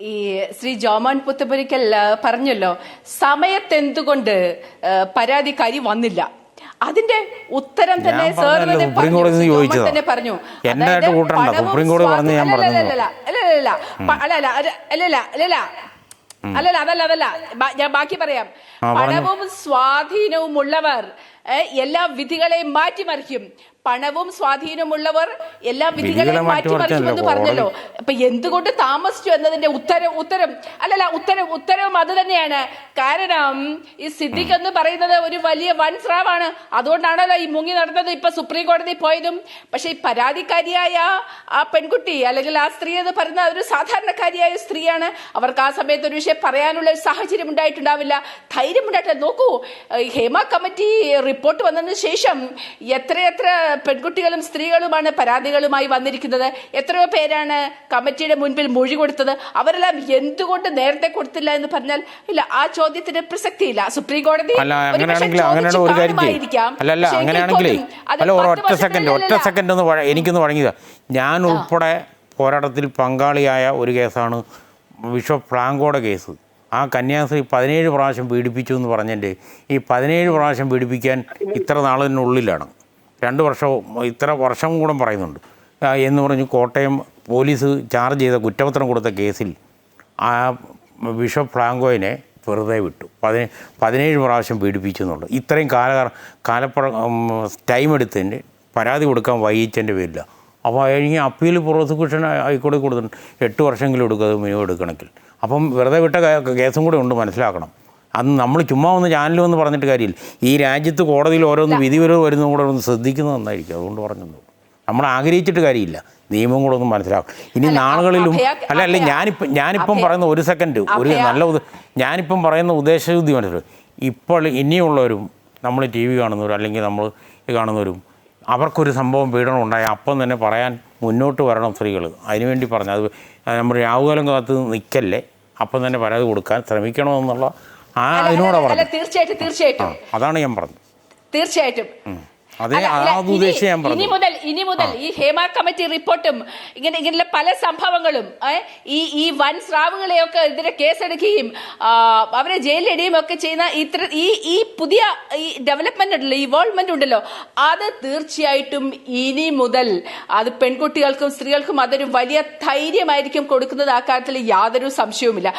ഈ ശ്രീ ജോമോൻ പുത്തപുരിക്കൽ പറഞ്ഞല്ലോ സമയത്തെന്തുകൊണ്ട് പരാതിക്കാരി വന്നില്ല? അതിന്റെ ഉത്തരം തന്നെ സാർ തന്നെ പറഞ്ഞു. അല്ലല്ല, അതല്ല അതല്ല. ഞാൻ ബാക്കി പറയാം. പണവും സ്വാധീനവും ഉള്ളവർ എല്ലാ വിധികളെയും മാറ്റിമറിക്കും. പണവും സ്വാധീനമുള്ളവർ എല്ലാ വിധികളെയും വിധികളെ മാറ്റിമറിക്കുമെന്ന് പറഞ്ഞല്ലോ. അപ്പൊ എന്തുകൊണ്ട് താമസിച്ചു എന്നതിന്റെ ഉത്തരം ഉത്തരം അല്ലല്ല ഉത്തരം ഉത്തരവും അത് തന്നെയാണ്. കാരണം ഈ സിദ്ദിഖ് എന്ന് പറയുന്നത് ഒരു വലിയ വൻ സ്രാവാണ്. അതുകൊണ്ടാണല്ലോ ഈ മുങ്ങി നടന്നത് ഇപ്പൊ സുപ്രീം കോടതി പോയതും. പക്ഷെ ഈ പരാതിക്കാരിയായ ആ പെൺകുട്ടി അല്ലെങ്കിൽ ആ സ്ത്രീ എന്ന് പറയുന്ന ഒരു സാധാരണക്കാരിയായ സ്ത്രീയാണ്. അവർക്ക് ആ സമയത്ത് ഒരു വിഷയം പറയാനുള്ള ഒരു സാഹചര്യം ഉണ്ടായിട്ടുണ്ടാവില്ല. ധൈര്യം ഉണ്ടായിട്ടില്ല. നോക്കൂ ഹേമ കമ്മിറ്റി റിപ്പോർട്ട് വന്നതിന് ശേഷം എത്രയെത്ര പെൺകുട്ടികളും സ്ത്രീകളുമാണ് പരാതികളുമായി വന്നിരിക്കുന്നത്. എത്രയോ പേരാണ് കമ്മിറ്റിയുടെ മുൻപിൽ മൊഴി കൊടുത്തത്. അവരെല്ലാം എന്തുകൊണ്ട് നേരത്തെ കൊടുത്തില്ല എന്ന് പറഞ്ഞാൽ ഇല്ല ആ ചോദ്യത്തിന് പ്രസക്തിയില്ല. സുപ്രീം കോടതി അല്ല അങ്ങനെയാണെങ്കിൽ അല്ല അല്ല അങ്ങനെയാണെങ്കിലേ അല്ല ഒറ്റ സെക്കൻഡ് ഒറ്റ സെക്കൻഡ് ഒന്ന് എനിക്കൊന്ന് വഴങ്ങിയതാ. ഞാൻ ഉൾപ്പെടെ പോരാട്ടത്തിൽ പങ്കാളിയായ ഒരു കേസാണ് ബിഷപ്പ് ഫ്രാങ്കോയുടെ കേസ്. ആ കന്യാസ്ത്രീ പതിനേഴ് പ്രാവശ്യം പീഡിപ്പിച്ചു എന്ന് പറഞ്ഞതിന്റെ ഈ പതിനേഴ് പ്രാവശ്യം പീഡിപ്പിക്കാൻ ഇത്ര നാളിനുള്ളിലാണ്. രണ്ട് വർഷവും ഇത്ര വർഷം കൂടെ പറയുന്നുണ്ട്. എന്ന് പറഞ്ഞ് കോട്ടയം പോലീസ് ചാർജ് ചെയ്ത കുറ്റപത്രം കൊടുത്ത കേസിൽ ആ ബിഷപ്പ് ഫ്രാങ്കോയിനെ വെറുതെ വിട്ടു. പതിനേ പതിനേഴ് പ്രാവശ്യം പീഡിപ്പിച്ചു എന്നുള്ളത് ഇത്രയും കാല കാലപ്പഴ ടൈം എടുത്തതിന്റെ പരാതി കൊടുക്കാൻ വൈകിച്ചതിന്റെ പേരില്ല അപ്പോൾ കഴിഞ്ഞ് അപ്പീൽ പ്രോസിക്യൂഷൻ ഹൈക്കോടതി കൊടുത്തിട്ടുണ്ട്. എട്ട് വർഷമെങ്കിലും എടുക്കുക മിനിമം എടുക്കണമെങ്കിൽ. അപ്പം വെറുതെ വിട്ട കേസും കൂടെ ഉണ്ട് മനസ്സിലാക്കണം. അന്ന് നമ്മൾ ചുമ്മാ ഒന്ന് ചാനലിൽ എന്ന് പറഞ്ഞിട്ട് കാര്യമില്ല. ഈ രാജ്യത്ത് കോടതിയിൽ ഓരോന്ന് വിധി വരവ് വരുന്നതും കൂടെ ഒന്ന് ശ്രദ്ധിക്കുന്നത് നന്നായിരിക്കും. അതുകൊണ്ട് പറഞ്ഞത് നമ്മൾ ആഗ്രഹിച്ചിട്ട് കാര്യമില്ല. നിയമം കൂടെ ഒന്ന് മനസ്സിലാക്കും. ഇനി നാളുകളിലും അല്ല അല്ല ഞാനിപ്പം ഞാനിപ്പം പറയുന്ന ഒരു സെക്കൻഡ് ഒരു നല്ല ഞാനിപ്പം പറയുന്ന ഉദ്ദേശശുദ്ധി മനസ്സിലാക്കും ഇപ്പോൾ ഇനിയുള്ളവരും നമ്മൾ ടി വി കാണുന്നവരും അല്ലെങ്കിൽ നമ്മൾ കാണുന്നവരും അവർക്കൊരു സംഭവം പീഡനം ഉണ്ടായി. അപ്പം തന്നെ പറയാൻ മുന്നോട്ട് വരണം സ്ത്രീകൾ. അതിനുവേണ്ടി പറഞ്ഞു അത് നമ്മൾ രാഹുകാലം കാത്ത് നിൽക്കല്ലേ? അപ്പം തന്നെ പരാതി കൊടുക്കാൻ ശ്രമിക്കണമെന്നുള്ള ആ അതിനോടാ പറഞ്ഞു തീർച്ചയായിട്ടും തീർച്ചയായിട്ടും. അതാണ് ഞാൻ പറഞ്ഞത്. തീർച്ചയായിട്ടും. ഇനി- ഇനി മുതൽ ഇനി മുതൽ ഈ ഹേമ കമ്മിറ്റി റിപ്പോർട്ടും ഇങ്ങനെ ഇങ്ങനെയുള്ള പല സംഭവങ്ങളും ഈ ഈ വൻ സ്രാവുകളെയൊക്കെ എതിരെ കേസെടുക്കുകയും അവരെ ജയിലിലിടുകയും ഒക്കെ ചെയ്യുന്ന ഇത്ര ഈ ഈ പുതിയ ഈ ഡെവലപ്മെന്റ് ഉണ്ടല്ലോ ഇവോൾവ്മെന്റ് ഉണ്ടല്ലോ അത് തീർച്ചയായിട്ടും ഇനി മുതൽ അത് പെൺകുട്ടികൾക്കും സ്ത്രീകൾക്കും അതൊരു വലിയ ധൈര്യമായിരിക്കും കൊടുക്കുന്നത്. ആ കാര്യത്തിൽ യാതൊരു സംശയവുമില്ല.